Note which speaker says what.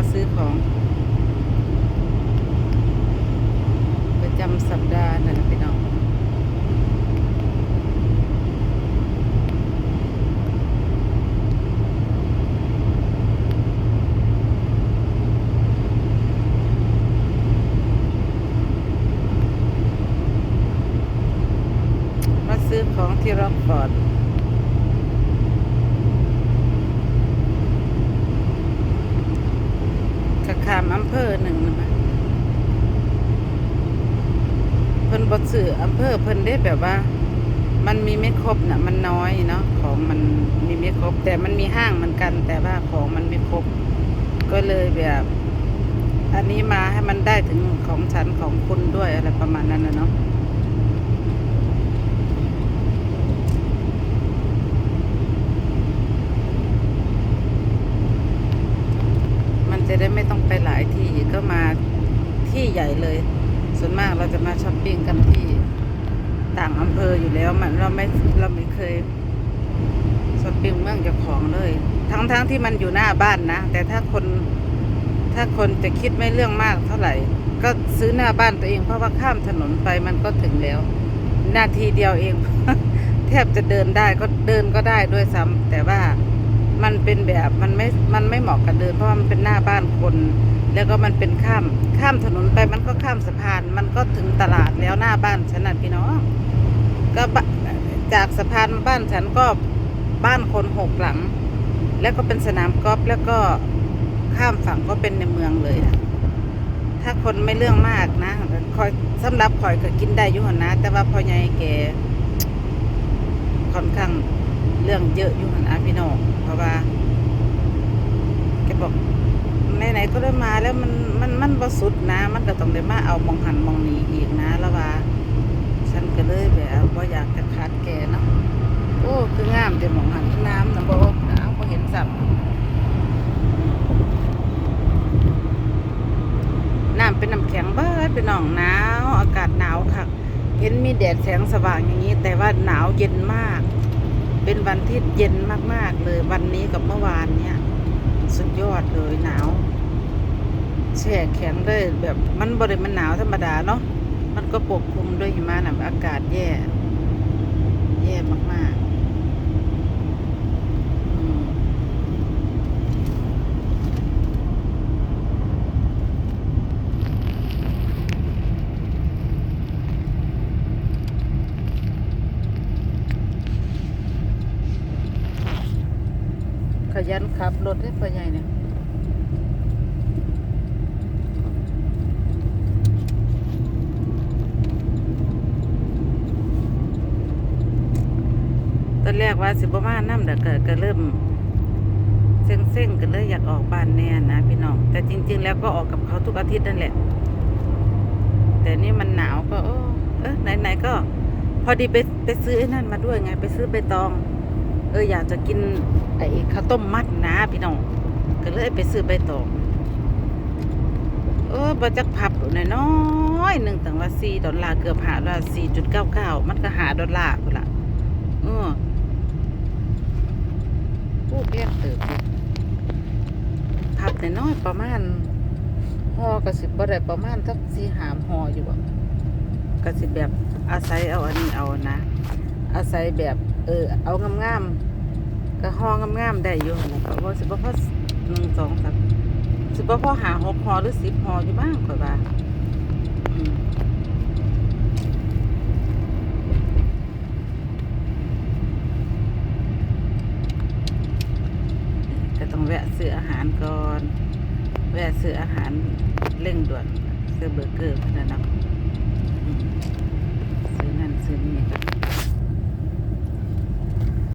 Speaker 1: าซื้อของ ประจำสัปดาห์นั่นแหละพี่น้องมาซื้อของที่ร็อกฟอร์ดกะขามอำเภอหนึ่งนะเพิ่นบ่ซื้ออำเภอเพิ่นได้แบบว่า มันมีไม่ครบน่ะ มันน้อยเนาะของมันมีไม่ครบ แต่มันมีห้างเหมือนกัน แต่ว่าของมันไม่ครบ ก็เลยแบบ อันนี้มาให้มันได้ถึงของฉันของคุณด้วยอะไรประมาณนั้นนะเนาะ จะได้ไม่ต้องไปหลายที่ก็มาที่ใหญ่เลย ส่วนมากเราจะมาช้อปปิ้งกันที่ต่างอำเภออยู่แล้วมันเราไม่เราไม่เคยช้อปปิ้งเมืองเจ้าของเลย ทั้งทั้งที่มันอยู่หน้าบ้านนะ แต่ถ้าคนถ้าคนจะคิดไม่เรื่องมากเท่าไหร่ ก็ซื้อหน้าบ้านตัวเองเพราะว่าข้ามถนนไปมันก็ถึงแล้ว นาทีเดียวเอง แทบจะเดินได้ก็เดินก็ได้ด้วยซ้ำแต่ว่า มันเป็นแบบมันไม่ มันไม่เหมาะกับเดิน เพราะว่ามันเป็นหน้าบ้านคน แล้วก็มันเป็นข้าม ข้ามถนนไปมันก็ข้ามสะพาน มันก็ถึงตลาดแล้วหน้าบ้านฉันน่ะพี่น้องก็จากสะพานบ้านฉันก็บ้านคนหกหลัง แล้วก็เป็นสนามกอล์ฟแล้วก็ข้ามฝั่งก็เป็นในเมืองเลยนะถ้าคนไม่เรื่องมากนะคอยสำหรับคอยก็กินได้อยู่หนนะ แต่ว่าพอใหญ่แกค่อนข้าง เรื่องเยอะอยู่หันอาพี่น้องเพราะว่าแกบอกไหนๆก็ได้มาแล้วมันมันมันบ่สุดนะ มันก็ต้องได้มาเอามองหันมองนี้อีกนะแล้วว่าฉันก็เลยแบบว่าอยากจะคัดแกเนาะโอ้คืองามแต่มองหันน้ำนะบ่น้ำบ่เห็นสับน้ำเป็นน้ำแข็งเบ้ยเป็นหนองหนาวอากาศหนาวค่ะเห็นมีแดดแสงสว่างอย่างนี้ แต่ว่าหนาวเย็นมาก เป็นวันที่เย็นมากๆเลยวันนี้กับเมื่อวานเนี่ย สุดยอดเลยหนาวแช่แข็งเลยแบบมันบริมันหนาวธรรมดาเนาะมันก็ปกคลุมด้วยหิมะนะอากาศแย่ แย่มากๆ ยันขับรถให้พ่อใหญ่เนี่ยตอนแรกว่าสิบประมาณน้ำแต่ก็ก็เริ่มเซ็งๆกันเลยอยากออกบ้านแน่นะพี่น้อง แต่จริง ๆ แล้วก็ออกกับเขาทุกอาทิตย์นั่นแหละ แต่นี่มันหนาวก็ เออเออไหนๆก็ พอดีไปไปซื้อไอ้นั่นมาด้วยไง ไปซื้อใบตอง เอออยากจะกิน ไอ้ข้าวต้มมัดนะพี่น้องก็เลยไปซื้อใบตองเออบาจักพับหน่อยน้อยหนึ่งตั้งว่าสี่ดอลลาร์เกือบหาดอลลาร์สี่จุดเก้าเก้ามันก็หาดอลลาร์กูละเออผู้เพียงเติบอพับน้อยประมาณห่อกระสิบบ่ได้ประมาณสักสี่หามห่ออยู่บ่กระสิบแบบอาศัยเอาอันนี้เอานะ อาศัยแบบ เออ เอางามๆ ก็ห่องงามๆได้อยู่นะก็ว่าสิบ่อหนึ่งสองสามสิบ่พอหาหกหอหรือสิบหออยู่บ้างข่อยว่าอืมก็ต้องแวะซื้ออาหารก่อน แวะซื้ออาหารเร่งด่วนซื้อเบอร์เกอร์พะนะเนาะซื้อนั่นซื้อนี่ก็